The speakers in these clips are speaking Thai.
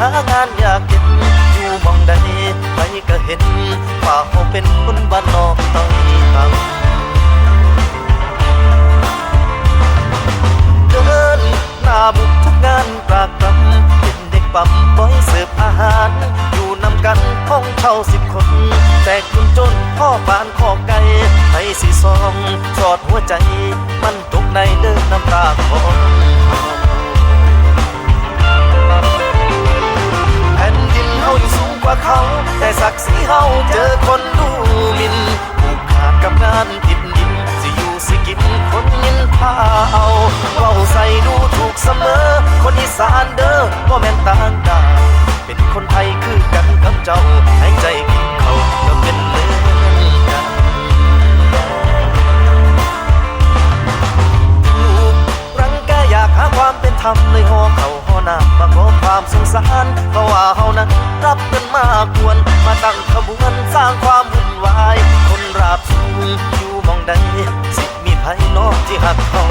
หางานอยากเห็นอยู่มองใดใครก็เห็นว่าเขาเป็นคนบ้านนอกต้องต่ำเดินหน้าบุกทุกงานปรากรำเป็นเด็กปั๊มบอยเสิร์ฟอาหาร อยู่นำกันห้องเช่าสิบคน แต่คุณจนพ่อปานขอไก่ให้สีซองส มอ คนอีสานเด้อบ่แม่นต่างดาวเป็นคนไทยคือกันกับเจ้าให้ใจกินเขาก็เป็นเหมือนกันถูกรังแกอยากหาความเป็นธรรมเลยหอเขาหอน้ำมาขอความสงสารเพราะว่าเฮานั้นรับเงินมากวนมาตั้งขบวนสร้างความวุ่นวาย คนราบสูงอยู่มองใดสิมีภัยนอกที่หักเขา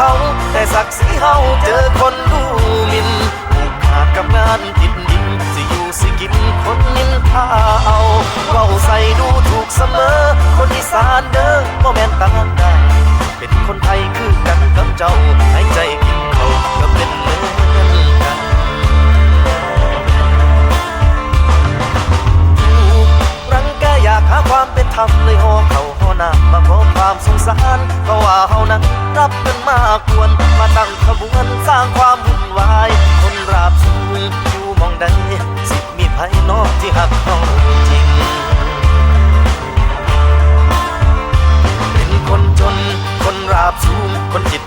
เขา แต่ศักดิ์ศรีเฮาเจอคนดูหมินผูกขาดกับงานติดดินสิอยู่สิกินคนนินทาเอาเว้าใส่ดูถูกเสมอ คนอีสานเด้อบ่แม่นต่างดาวเป็นคนไทยคือกันกับเจ้าให้ใจกินเขาก็เป็นเหมือนกันถูกรังแกอยากหาความเป็นธรรมเลยหอเขา หน้ำมาพบความสงสารเพราะว่าเฮานั้นรับกันมากวนมาตั้งขบวนสร้างความวุ่นวาย คนราบสูงอยู่มองใดสิมีภัยนอกที่หักเฮาจริง เป็นคนจนคนราบสูงคนจิต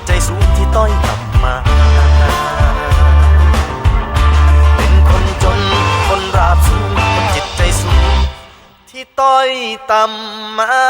ต้อยต่ำมา